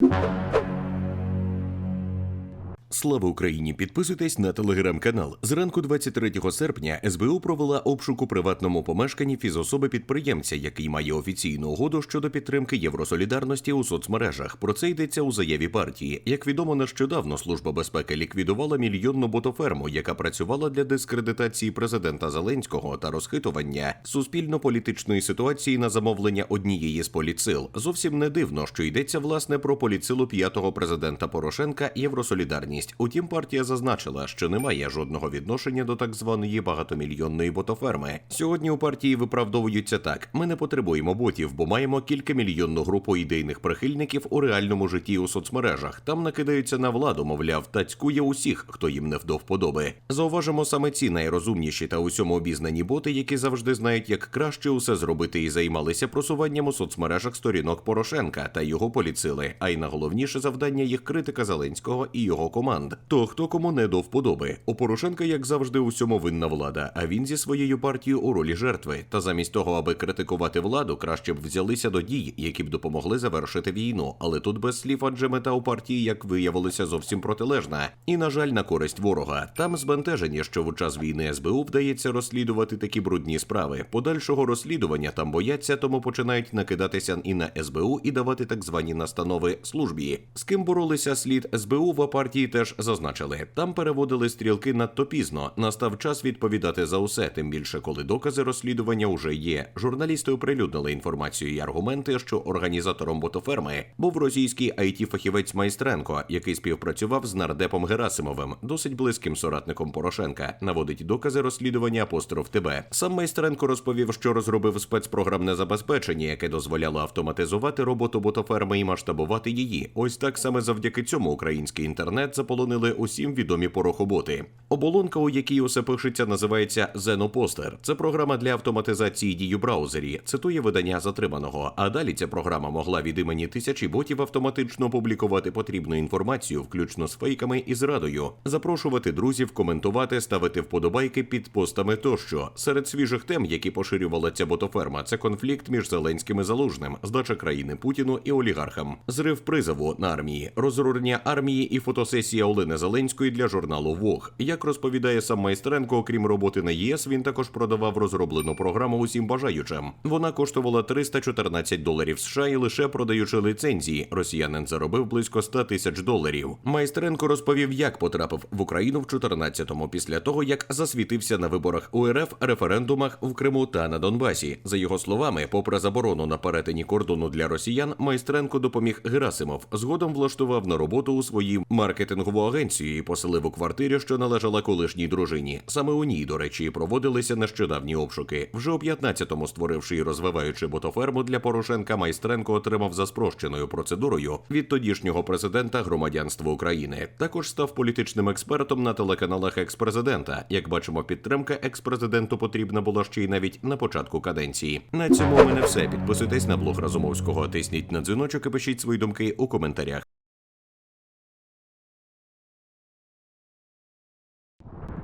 you. Слава Україні! Підписуйтесь на телеграм-канал. Зранку 23 серпня СБУ провела обшук у приватному помешканні фізособи підприємця, який має офіційну угоду щодо підтримки євросолідарності у соцмережах. Про це йдеться у заяві партії. Як відомо, нещодавно служба безпеки ліквідувала мільйонну ботоферму, яка працювала для дискредитації президента Зеленського та розхитування суспільно-політичної ситуації на замовлення однієї з поліцил. Зовсім не дивно, що йдеться власне про поліцилу п'ятого президента Порошенка Євросолідарність. Утім, партія зазначила, що не має жодного відношення до так званої багатомільйонної ботоферми. Сьогодні у партії виправдовуються так: ми не потребуємо ботів, бо маємо кількамільйонну групу ідейних прихильників у реальному житті у соцмережах. Там накидаються на владу, мовляв, та цькує усіх, хто їм не вдовподоби. Зауважимо саме ці найрозумніші та усьому обізнані боти, які завжди знають, як краще усе зробити і займалися просуванням у соцмережах сторінок Порошенка та його поліцили. А й найголовніше завдання їх критика Зеленського і його команд. То хто кому не до вподоби. У Порошенка, як завжди, усьому винна влада. А він зі своєю партією у ролі жертви. Та замість того, аби критикувати владу, краще б взялися до дій, які б допомогли завершити війну. Але тут без слів, адже мета у партії, як виявилося, зовсім протилежна. І, на жаль, на користь ворога. Там збентежені, що в час війни СБУ вдається розслідувати такі брудні справи. Подальшого розслідування там бояться, тому починають накидатися і на СБУ і давати так звані настанови службі. З ким боролися слід СБУ в партії теж зазначили. Там переводили стрілки надто пізно. Настав час відповідати за усе, тим більше, коли докази розслідування уже є. Журналісти оприлюднили інформацію і аргументи, що організатором ботоферми був російський IT-фахівець Майстренко, який співпрацював з нардепом Герасимовим, досить близьким соратником Порошенка. Наводить докази розслідування апостроф ТБ. Сам Майстренко розповів, що розробив спецпрограмне забезпечення, яке дозволяло автоматизувати роботу ботоферми і масштабувати її. Ось так саме завдяки цьому український інтернет заполонили усім відомі порохоботи. Оболонка, у якій усе пишеться, називається Zenoposter. Це програма для автоматизації дій у браузері. Цитує видання затриманого. А далі ця програма могла від імені тисячі ботів автоматично опублікувати потрібну інформацію, включно з фейками і зрадою, запрошувати друзів, коментувати, ставити вподобайки під постами тощо. Серед свіжих тем, які поширювала ця ботоферма, це конфлікт між Зеленським і Залужним, здача країни Путіну і олігархам, зрив призову на армії, розрурення армії і фотосесія Олени Зеленської для журналу Вог. Як розповідає сам Майстренко, окрім роботи на ЄС, він також продавав розроблену програму усім бажаючим. Вона коштувала 314 доларів США і лише продаючи ліцензії, росіянин заробив близько 100 тисяч доларів. Майстренко розповів, як потрапив в Україну в 14-му після того, як засвітився на виборах УРФ, референдумах в Криму та на Донбасі. За його словами, попри заборону на перетині кордону для росіян, Майстренко допоміг Герасимов. Згодом влаштував на роботу у своїй маркетингову агенцію і поселив у квартирі, що належала колишній дружині. Саме у ній, до речі, проводилися нещодавні обшуки. Вже у 15-му, створивши і розвиваючи ботоферму для Порошенка, Майстренко отримав за спрощеною процедурою від тодішнього президента громадянства України. Також став політичним експертом на телеканалах експрезидента. Як бачимо, підтримка експрезиденту потрібна була ще й навіть на початку каденції. На цьому у мене все. Підписуйтесь на блог Разумовського, тисніть на дзвіночок і пишіть свої думки у коментарях.